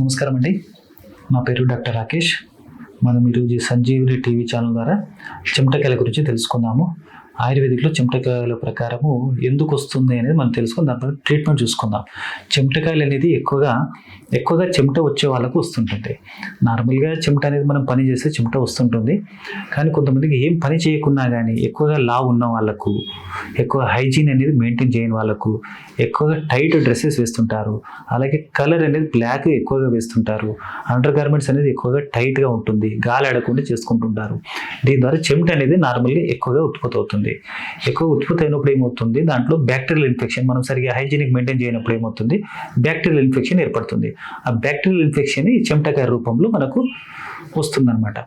నమస్కారం అండి నా పేరు డాక్టర్ రాకేష్. మనం ఈరోజు ఈ సంజీవిని టీవీ ఛానల్ ద్వారా చెమటకాయల గురించి తెలుసుకుందాము. ఆయుర్వేదిక్లో చెమటకాయల ప్రకారము ఎందుకు వస్తుంది అనేది మనం తెలుసుకుని దాని ట్రీట్మెంట్ చూసుకుందాం. చెమటకాయలు అనేది ఎక్కువగా ఎక్కువగా చెమట వచ్చే వాళ్ళకు వస్తుంటుంది. నార్మల్గా చెమట అనేది మనం పని చేస్తే చెమట వస్తుంటుంది. కానీ కొంతమందికి ఏం పని చేయకున్నా కానీ ఎక్కువగా లావు ఉన్న వాళ్ళకు ఎక్కువ హైజీన్ అనేది మెయింటైన్ చేయని వాళ్ళకు ఎక్కువగా టైట్ డ్రెస్సెస్ వేస్తుంటారు. అలాగే కలర్ అనేది బ్లాక్ ఎక్కువగా వేస్తుంటారు. అండర్ గార్మెంట్స్ అనేది ఎక్కువగా టైట్గా ఉంటుంది. గాలి ఆడకుండా చేసుకుంటుంటారు. దీని ద్వారా చెమట అనేది నార్మల్గా ఎక్కువగా ఉత్పత్తి అవుతుంది. ఎక్కువ ఉత్పత్తి అయినప్పుడు ఏమవుతుంది? దాంట్లో బ్యాక్టీరియల్ ఇన్ఫెక్షన్ మనం సరిగా హైజీనిక్ మెయింటైన్ చేయనప్పుడు ఏమవుతుంది? బ్యాక్టీరియల్ ఇన్ఫెక్షన్ ఏర్పడుతుంది. ఆ బ్యాక్టీరియల్ ఇన్ఫెక్షన్ ఈ చెమటకాయ రూపంలో మనకు వస్తుందన్నమాట.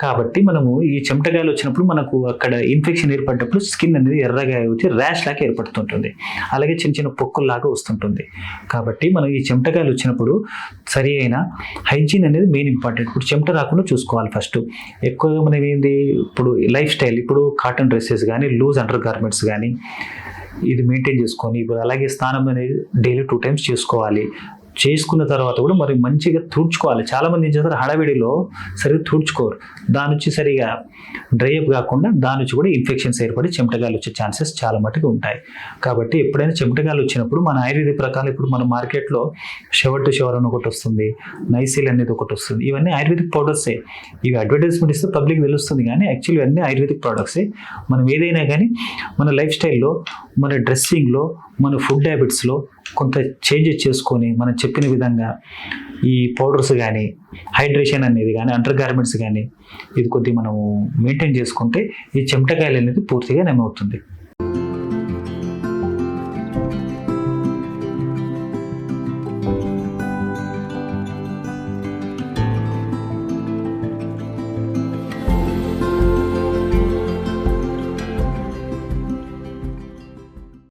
కాబట్టి మనము ఈ చెమటకాయలు వచ్చినప్పుడు మనకు అక్కడ ఇన్ఫెక్షన్ ఏర్పడినప్పుడు స్కిన్ అనేది ఎర్రగా వచ్చి ర్యాష్ లాగా ఏర్పడుతుంటుంది. అలాగే చిన్న చిన్న పొక్కుల్లాగా వస్తుంటుంది. కాబట్టి మనం ఈ చెమటకాయలు వచ్చినప్పుడు సరి అయిన హైజీన్ అనేది మెయిన్ ఇంపార్టెంట్ ఇప్పుడు చెమట రాకుండా చూసుకోవాలి ఫస్ట్ ఎక్కువగా మనం ఏంది? ఇప్పుడు లైఫ్ స్టైల్ ఇప్పుడు కాటన్ డ్రెస్సెస్ కానీ లూజ్ అండర్ గార్మెంట్స్ కానీ ఇది మెయింటైన్ చేసుకొని ఇప్పుడు అలాగే స్నానం అనేది డైలీ టూ టైమ్స్ చేసుకోవాలి. చేసుకున్న తర్వాత కూడా మరి మంచిగా తుడుచుకోవాలి. చాలామంది ఏం చేస్తారు? హడావిడిలో సరిగ్గా తుడుచుకోరు. దాని నుంచి సరిగా డ్రై అప్ కాకుండా దాని నుంచి కూడా ఇన్ఫెక్షన్స్ ఏర్పడి చెమటగాలు వచ్చే ఛాన్సెస్ చాలా మటుకు ఉంటాయి. కాబట్టి ఎప్పుడైనా చెమటగాలు వచ్చినప్పుడు మన ఆయుర్వేద ప్రకారం ఇప్పుడు మన మార్కెట్లో షవర్టు షవర్ అని ఒకటి వస్తుంది నైసిల్ అనేది ఒకటి వస్తుంది. ఇవన్నీ ఆయుర్వేదిక్ ప్రోడక్ట్సే ఇవి అడ్వర్టైజ్మెంట్ ఇస్తే పబ్లిక్ తెలుస్తుంది కానీ యాక్చువల్లీ ఇవన్నీ ఆయుర్వేదిక్ ప్రొడక్ట్సే మనం ఏదైనా కానీ మన లైఫ్ స్టైల్లో మన డ్రెస్సింగ్లో మన ఫుడ్ హ్యాబిట్స్లో కొంత చేంజెస్ చేసుకొని మనం చెప్పిన విధంగా ఈ పౌడర్స్ కానీ హైడ్రేషన్ అనేది కానీ అండర్ గార్మెంట్స్ కానీ ఇది కొద్దిగా మనము మెయింటైన్ చేసుకుంటే ఈ చెమటకాయలు అనేది పూర్తిగా నయమవుతుంది